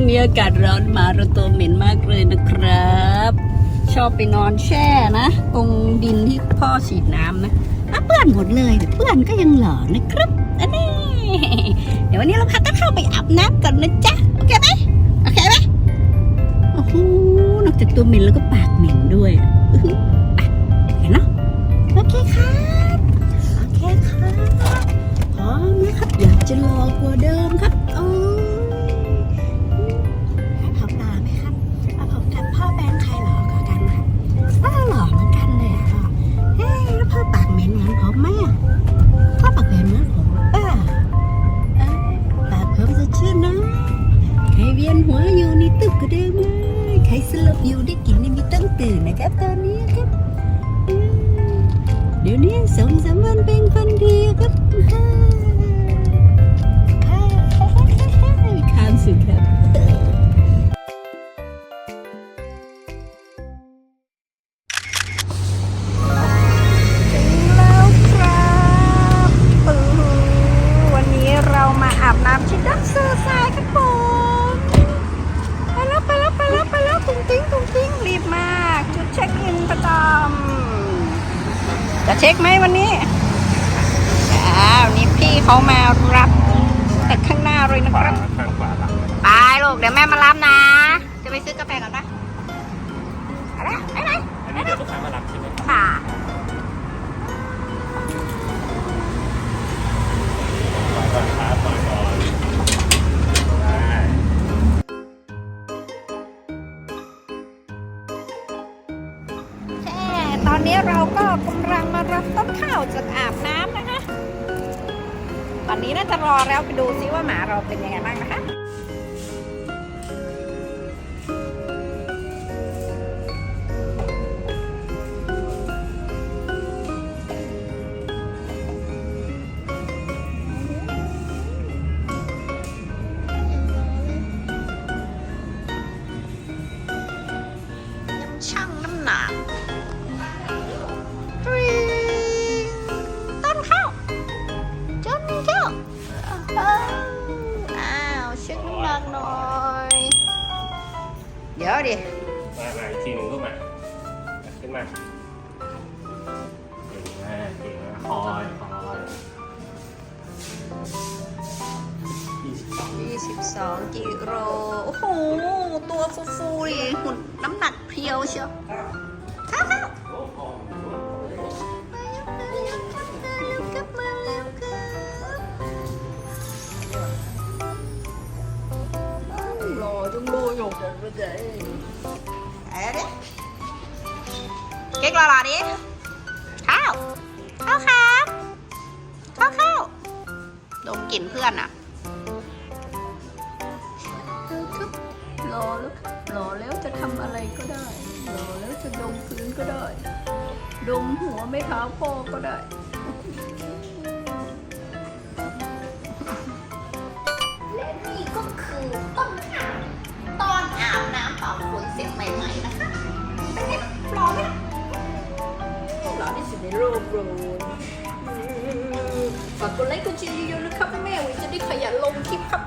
งนี้อากาศร้อนหมาเราตัวเหม็นมากเลยนะครับ ชอบไปนอนแช่นะ ตรงดินที่พ่อฉีดน้ำนะเปื้อนหมดเลยแต่เปื้อนก็ยังหล่อนะครับอันนี้เดี๋ยววันนี้เราพาต้องเข้าไปอาบน้ำก่อนนะจ๊ะโอเคไหมโอเคไหมโอ้โหนอกจากตัวเหม็นแล้วก็ปากเหม็นด้วยไปเนเนาะโอเคครับโอเคครับพร้อมนะครับอยากจะรอกว่าเดิมครับโอ้ ได้กินนี่มีต้งตื่นนะครับตอนนี้ครับ เดี๋ยวนี้สองสามวันไป เช็คไหมวันนี้อ้าวนี่พี่เขามารับแต่ข้างหน้าเลยนะครับข้างขวาหลังไปลูกเดี๋ยวแม่มารับนะ จะไปซื้อกาแฟก่อนปะไปเลยไปเลยอันนี้เดี๋ยวลูกค้ามารับใช่ไหมค่ะ อนนี้เราก็กำลังมารับต้นข้าวจากอาบน้ำนะคะ ตอนนี้น่าจะรอแล้วไปดูซิว่าหมาเราเป็นยังไงบ้างนะคะ นข้าวอ้าวเช็คน้ำหนักหน่อย เดี๋ยวดิ มามาอีกทีหนึ่งลูกมาขึ้นมาเก่งมากเก่งมากคอยคอยยี่สิบสอง22กิโลโอ้โห ตัวฟูๆดิหุ่นน้ำหนักเพรียวเชียว ข้าวข้าว โอ้โห เลยหยกหยกไปเลยเอ้ยดิเก๊กรอรอดิข้าวข้าวครับข้าวข้าวดมกลิ่นเพื่อนอะครับรอแล้วครับรอแล้วจะทำอะไรก็ได้รอแล้วจะดมพื้นก็ได้ ดมหัวไม่เท้าพ่อก็ได้ ปลอที่สุดในโลกเลยฝากกดไลค์กดแชร์เยอะๆนะครับแม่วิจะได้ขยันลงคลิปครับ